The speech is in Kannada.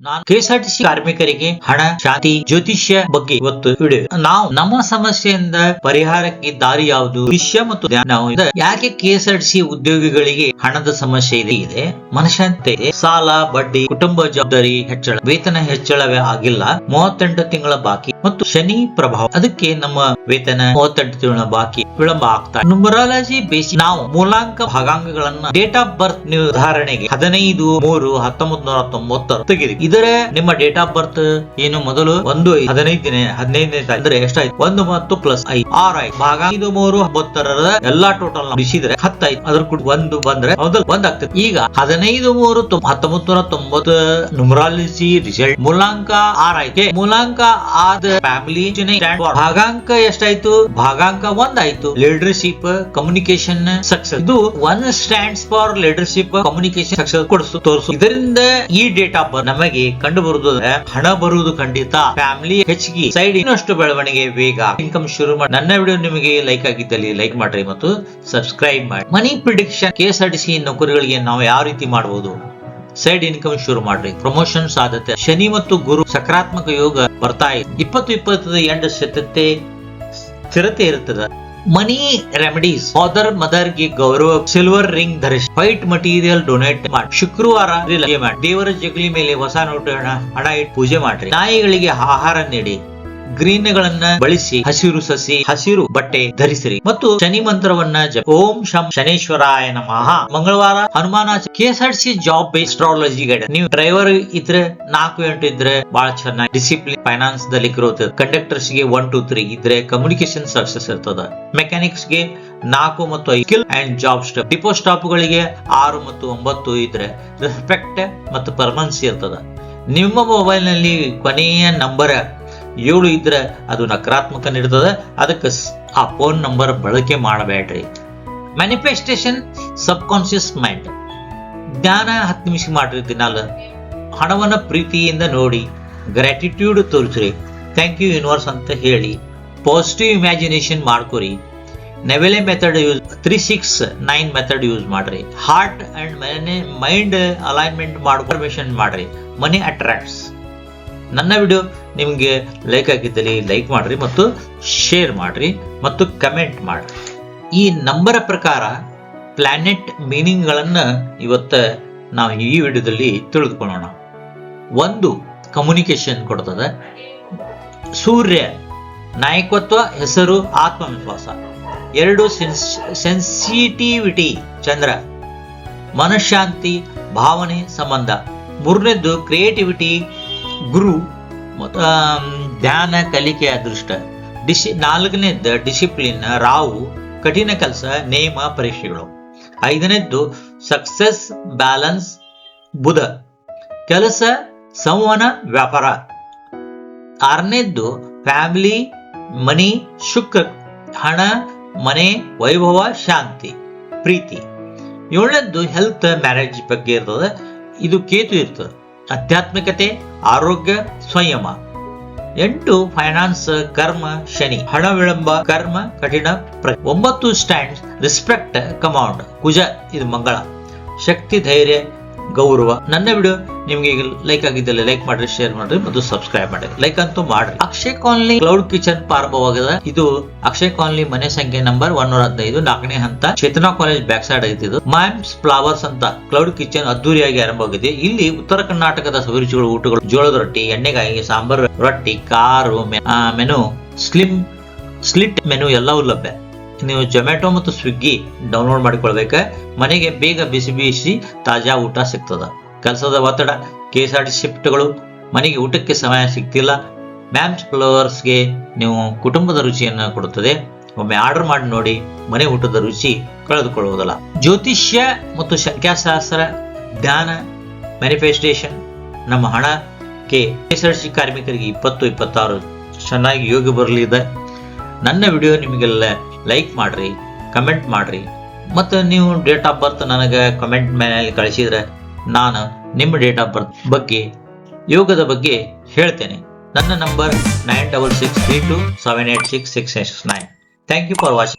ನಾನು ಕೆಎಸ್ಆರ್ಟಿಸಿ ಕಾರ್ಮಿಕರಿಗೆ ಹಣ, ಶಾಂತಿ, ಜ್ಯೋತಿಷ್ಯ ಬಗ್ಗೆ ಇವತ್ತು ವಿಡಿಯೋ. ನಾವು ನಮ್ಮ ಸಮಸ್ಯೆಯಿಂದ ಪರಿಹಾರಕ್ಕೆ ದಾರಿ ಯಾವುದು? ವಿಷಯ ಮತ್ತು ಧ್ಯಾನ. ಯಾಕೆ ಕೆಎಸ್ಆರ್ಟಿಸಿ ಉದ್ಯೋಗಿಗಳಿಗೆ ಹಣದ ಸಮಸ್ಯೆ ಇದೆ? ಮನಶಾಂತಿ ಸಾಲ, ಬಡ್ಡಿ, ಕುಟುಂಬ ಜವಾಬ್ದಾರಿ ಹೆಚ್ಚಳ. ವೇತನ ಹೆಚ್ಚಳವೇ ಆಗಿಲ್ಲ. ಮೂವತ್ತೆಂಟು ತಿಂಗಳ ಬಾಕಿ. ಮತ್ತು ಶನಿ ಪ್ರಭಾವ. ಅದಕ್ಕೆ ನಮ್ಮ ವೇತನ ಮೂವತ್ತೆಂಟು ತಿಂಗಳ ಬಾಕಿ ವಿಳಂಬ ಆಗ್ತಾ ನ್ಯೂಮರಾಲಜಿ ಬೇಸಿ ನಾವು ಮೂಲಾಂಕ ಭಾಗಾಂಗಗಳನ್ನ ಡೇಟ್ ಆಫ್ ಬರ್ತ್ ನಿರ್ಧಾರಣೆಗೆ ಹದಿನೈದು ಮೂರು ಹತ್ತೊಂಬತ್ ನೂರ ತೊಂಬತ್ತರ ತೆಗೆದಿ ಇದರ ನಿಮ್ಮ ಡೇಟ್ ಆಫ್ ಬರ್ತ್ ಏನು ಮೊದಲು ಒಂದು ಹದಿನೈದು ದಿನ ಹದಿನೈದನೇ ತಾರೀಕು ಅಂದ್ರೆ ಎಷ್ಟಾಯ್ತು ಒಂದು ಮತ್ತು ಪ್ಲಸ್ ಐದು. ಆರ್ ಆಯ್ತು. ಭಾಗ ಐದು ಮೂರು ಒಂಬತ್ತರ ಎಲ್ಲಾ ಟೋಟಲ್ ಬಿಸಿದ್ರೆ ಹತ್ತಾಯ್ತು ಅದ್ರ ಕೂಡ ಒಂದು ಬಂದ್ರೆ ಮೊದಲು ಒಂದ್ ಆಗ್ತದೆ. ಈಗ ಹದಿನೈದು ಮೂರು ಹತ್ತೊಂಬತ್ ನೂರ ತೊಂಬತ್ತು ನ್ಯೂಮರಾಲಜಿ ರಿಸಲ್ಟ್ ಮೂಲಾಂಕ ಆರ್ ಆಯ್ತು. ಮೂಲಾಂಕ ಆದ ಫ್ಯಾಮಿಲಿ ಭಾಗಾಂಕ ಎಷ್ಟಾಯ್ತು? ಭಾಗಾಂಕ ಒಂದ್ ಆಯ್ತು ಲೀಡರ್ಶಿಪ್ ಕಮ್ಯುನಿಕೇಶನ್ ಸಕ್ಸಸ್ ಇದು one stands for leadership communication success ಕೊಡಿಸು ತೋರಿಸು. ಇದರಿಂದ ಈ ಡೇಟ್ ನಮಗೆ ಕಂಡು ಬರುವುದು ಹಣ ಬರುವುದು ಖಂಡಿತ. ಫ್ಯಾಮಿಲಿ ಹೆಚ್ಚಿಗೆ ಸೈಡ್ ಇನ್ನಷ್ಟು ಬೆಳವಣಿಗೆ ವೇಗ. ಇನ್ಕಮ್ ಶುರು ಮಾಡಿ ನನ್ನ ವಿಡಿಯೋ ನಿಮಗೆ ಲೈಕ್ ಆಗಿದ್ದಲ್ಲಿ ಲೈಕ್ ಮಾಡ್ರಿ ಮತ್ತು ಸಬ್ಸ್ಕ್ರೈಬ್ ಮಾಡಿ. Money prediction K S R T C ನೌಕರಿಗಳಿಗೆ ನಾವು ಯಾವ ರೀತಿ ಮಾಡಬಹುದು ಸೈಡ್ ಇನ್ಕಮ್ ಶುರು ಮಾಡ್ರಿ. ಪ್ರಮೋಷನ್ ಸಾಧ್ಯತೆ ಶನಿ ಮತ್ತು ಗುರು ಸಕಾರಾತ್ಮಕ ಯೋಗ ಬರ್ತಾ ಇದೆ ಇಪ್ಪತ್ತು ಇಪ್ಪತ್ತದ ಎಂಡ ಸತತೆ ಸ್ಥಿರತೆ ಇರುತ್ತದೆ. ಮನಿ ರೆಮಿಡೀಸ್ ಫಾದರ್ ಮದರ್ಗೆ ಗೌರವ ಸಿಲ್ವರ್ ರಿಂಗ್ ಧರಿಸಿ. ವೈಟ್ ಮಟೀರಿಯಲ್ ಡೊನೇಟ್ ಮಾಡಿ. ಶುಕ್ರವಾರ ದೇವರ ಜಗಲಿ ಮೇಲೆ ಹೊಸ ನೋಟು ಹಣ ಹಣ ಇಟ್ಟು ಪೂಜೆ ಮಾಡ್ರಿ. ನಾಯಿಗಳಿಗೆ ಆಹಾರ ನೀಡಿ. ಗ್ರೀನ್ ಗಳನ್ನ ಬಳಸಿ ಹಸಿರು ಸಸಿ, ಹಸಿರು ಬಟ್ಟೆ ಧರಿಸಿರಿ. ಮತ್ತು ಶನಿ ಮಂತ್ರವನ್ನ ಓಂ ಶಂ ಶನೇಶ್ವರಾಯ ನಮಃ. ಮಂಗಳವಾರ Hanuman KSRC job base guide ನೀವು ಡ್ರೈವರ್ ಇದ್ರೆ ನಾಲ್ಕು ಎಂಟು ಇದ್ರೆ ಬಹಳ ಚೆನ್ನಾಗಿ ಡಿಸಿಪ್ಲಿನ್ ಫೈನಾನ್ಸ್ ದಲ್ಲಿ ಗ್ರೋತ್ ಕಂಡಕ್ಟರ್ಸ್ಗೆ ಒನ್ ಟು ತ್ರೀ ಇದ್ರೆ ಕಮ್ಯುನಿಕೇಶನ್ ಸಕ್ಸಸ್ ಇರ್ತದ. ಮೆಕ್ಯಾನಿಕ್ಸ್ಗೆ ನಾಲ್ಕು ಮತ್ತು skill and job stop depot stop ಗಳಿಗೆ ಆರು ಮತ್ತು ಒಂಬತ್ತು ಇದ್ರೆ ರೆಸ್ಪೆಕ್ಟ್ ಮತ್ತು ಪರ್ಮನ್ಸಿ ಇರ್ತದ. ನಿಮ್ಮ ಮೊಬೈಲ್ನಲ್ಲಿ ಕೊನೆಯ ನಂಬರ್ ಏಳು ಇದ್ರೆ ಅದು ನಕಾರಾತ್ಮಕ ನೀಡ್ತದೆ. ಅದಕ್ಕೆ ಆ ಫೋನ್ ನಂಬರ್ ಬಳಕೆ ಮಾಡಬೇಡ್ರಿ. ಮ್ಯಾನಿಫೆಸ್ಟೇಷನ್ ಸಬ್ ಕಾನ್ಶಿಯಸ್ ಮೈಂಡ್ ಜ್ಞಾನ ಹತ್ತು ನಿಮಿಷ ಮಾಡ್ರಿ ದಿನಾಲ. ಹಣವನ್ನ ಪ್ರೀತಿಯಿಂದ ನೋಡಿ ಗ್ರ್ಯಾಟಿಟ್ಯೂಡ್ ತೋರಿಸ್ರಿ. ಥ್ಯಾಂಕ್ ಯು ಯೂನಿವರ್ಸ್ ಅಂತ ಹೇಳಿ ಪಾಸಿಟಿವ್ ಇಮ್ಯಾಜಿನೇಷನ್ ಮಾಡ್ಕೊರಿ. ನೆವೆಲೆ method use three six nine method use ಮಾಡ್ರಿ. ಹಾರ್ಟ್ ಅಂಡ್ ಮೈಂಡ್ ಅಲೈನ್ಮೆಂಟ್ ಮಾಡ್ಕೊರ್ಮೇಷನ್ ಮಾಡ್ರಿ. ಮನಿ ಅಟ್ರಾಕ್ಟ್ಸ್ ನನ್ನ ವಿಡಿಯೋ ನಿಮಗೆ ಲೈಕ್ ಆಗಿದ್ದಲ್ಲಿ ಲೈಕ್ ಮಾಡ್ರಿ ಮತ್ತು ಶೇರ್ ಮಾಡ್ರಿ ಮತ್ತು ಕಮೆಂಟ್ ಮಾಡ್ರಿ. ಈ ನಂಬರ ಪ್ರಕಾರ ಪ್ಲಾನೆಟ್ ಮೀನಿಂಗ್ಗಳನ್ನು ಇವತ್ತ ನಾವು ಈ ವಿಡಿಯೋದಲ್ಲಿ ತಿಳಿದುಕೊಳ್ಳೋಣ. ಒಂದು ಕಮ್ಯುನಿಕೇಶನ್ ಕೊಡ್ತದೆ. ಸೂರ್ಯ, ನಾಯಕತ್ವ, ಹೆಸರು, ಆತ್ಮವಿಶ್ವಾಸ. ಎರಡು ಸೆನ್ಸಿಟಿವಿಟಿ ಚಂದ್ರ. ಮನಃಶಾಂತಿ, ಭಾವನೆ, ಸಂಬಂಧ. ಮೂರನೇದ್ದು ಕ್ರಿಯೇಟಿವಿಟಿ ಗುರು ಧ್ಯಾನ, ಕಲಿಕೆ ಅದೃಷ್ಟ. ಡಿಸಿ ನಾಲ್ಕನೇದ್ದು ಡಿಸಿಪ್ಲಿನ್ ರಾವು ಕಠಿಣ ಕೆಲಸ, ನೇಮ, ಪರೀಕ್ಷೆಗಳು. ಐದನೇದ್ದು ಸಕ್ಸಸ್ ಬ್ಯಾಲೆನ್ಸ್ ಬುಧ. ಕೆಲಸ, ಸಂವಹನ, ವ್ಯಾಪಾರ. ಆರನೇದ್ದು ಫ್ಯಾಮಿಲಿ ಮನಿ, ಶುಕ್ರ. ಹಣ, ಮನೆ, ವೈಭವ, ಶಾಂತಿ, ಪ್ರೀತಿ. ಏಳನೇದ್ದು ಹೆಲ್ತ್ ಮ್ಯಾರೇಜ್ ಬಗ್ಗೆ ಇರ್ತದೆ. ಇದು ಕೇತು ಇರ್ತದೆ. ಆಧ್ಯಾತ್ಮಿಕತೆ, ಆರೋಗ್ಯ, ಸಂಯಮ. ಎಂಟು ಫೈನಾನ್ಸ್ ಕರ್ಮ, ಶನಿ. ಹಣ ವಿಳಂಬ ಕರ್ಮ, ಕಠಿಣ ಒಂಬತ್ತು ಸ್ಟ್ಯಾಂಡ್ ರಿಸ್ಪೆಕ್ಟ್ ಕಮಾಂಡ್ ಕುಜ, ಇದು ಮಂಗಳ. ಶಕ್ತಿ, ಧೈರ್ಯ ಗೌರವ. ನನ್ನ ವಿಡಿಯೋ ನಿಮಗೆ ಲೈಕ್ ಆಗಿದ್ದಲ್ಲಿ ಲೈಕ್ ಮಾಡ್ರಿ ಶೇರ್ ಮಾಡ್ರಿ ಮತ್ತು ಸಬ್ಸ್ಕ್ರೈಬ್ ಮಾಡಿ ಲೈಕ್ ಅಂತೂ ಮಾಡ್ರಿ. ಅಕ್ಷಯ್ ಕಾಲನಿ ಕ್ಲೌಡ್ ಕಿಚನ್ ಪ್ರಾರಂಭವಾಗಿದೆ. ಇದು ಅಕ್ಷಯ್ ಕಾಲನಿ ಮನೆ ಸಂಖ್ಯೆ ನಂಬರ್ ಒನ್ನೂರ ಹದಿನೈದು ನಾಲ್ಕನೇ ಹಂತ ಚೇತನಾ ಕಾಲೇಜ್ ಬ್ಯಾಕ್ ಸೈಡ್ ಇದು. ಮ್ಯಾಮ್ಸ್ ಫ್ಲವರ್ಸ್ ಅಂತ ಕ್ಲೌಡ್ ಕಿಚನ್ ಅದ್ದೂರಿಯಾಗಿ ಆರಂಭವಾಗಿದೆ. ಇಲ್ಲಿ ಉತ್ತರ ಕರ್ನಾಟಕದ ಸವಿರುಚಿಗಳು, ಊಟಗಳು, ಜೋಳದ ರೊಟ್ಟಿ, ಎಣ್ಣೆಗಾಯಿ, ಸಾಂಬಾರ್, ರೊಟ್ಟಿ, ಕಾರು, ಮೆನು ಸ್ಲಿಮ್ ಸ್ಲಿಟ್ ಮೆನು ಎಲ್ಲವೂ ಲಭ್ಯ. ನೀವು ಜೊಮ್ಯಾಟೊ ಮತ್ತು ಸ್ವಿಗ್ಗಿ ಡೌನ್ಲೋಡ್ ಮಾಡಿಕೊಳ್ಬೇಕ ಮನೆಗೆ ಬೇಗ ಬಿಸಿ ಬಿಸಿ ತಾಜಾ ಊಟ ಸಿಗ್ತದ. ಕೆಲಸದ ಒತ್ತಡ ಕೆ ಎಸ್ ಆರ್ ಟಿ ಶಿಫ್ಟ್ಗಳು ಮನೆಗೆ ಊಟಕ್ಕೆ ಸಮಯ ಸಿಗ್ತಿಲ್ಲ. ಮ್ಯಾಮ್ಸ್ ಫ್ಲವರ್ಸ್ಗೆ ನೀವು ಕುಟುಂಬದ ರುಚಿಯನ್ನು ಕೊಡುತ್ತದೆ. ಒಮ್ಮೆ ಆರ್ಡರ್ ಮಾಡಿ ನೋಡಿ, ಮನೆ ಊಟದ ರುಚಿ ಕಳೆದುಕೊಳ್ಳುವುದಿಲ್ಲ. ಜ್ಯೋತಿಷ್ಯ ಮತ್ತು ಸಂಖ್ಯಾಶಾಸ್ತ್ರ ಧ್ಯಾನ ಮ್ಯಾನಿಫೆಸ್ಟೇಷನ್ ನಮ್ಮ ಹಣಕ್ಕೆ ಎಸ್ ಆರ್ ಸಿ ಕಾರ್ಮಿಕರಿಗೆ ಇಪ್ಪತ್ತು, ಇಪ್ಪತ್ತಾರು, ಚೆನ್ನಾಗಿ ಯೋಗ ಬರಲಿದೆ. ನನ್ನ ವಿಡಿಯೋ ನಿಮಗೆಲ್ಲ ಲೈಕ್ ಮಾಡ್ರಿ ಕಮೆಂಟ್ ಮಾಡ್ರಿ. ಮತ್ತು ನೀವು ಡೇಟ್ ಆಫ್ ಬರ್ತ್ ನನಗೆ ಕಮೆಂಟ್ ಮೇಲೆ ಕಳಿಸಿದ್ರೆ ನಾನು ನಿಮ್ಮ ಡೇಟ್ ಆಫ್ ಬರ್ತ್ ಬಗ್ಗೆ, ಯೋಗದ ಬಗ್ಗೆ ಹೇಳ್ತೇನೆ. ನನ್ನ number nine double six three two seven eight six six six nine thank you for watching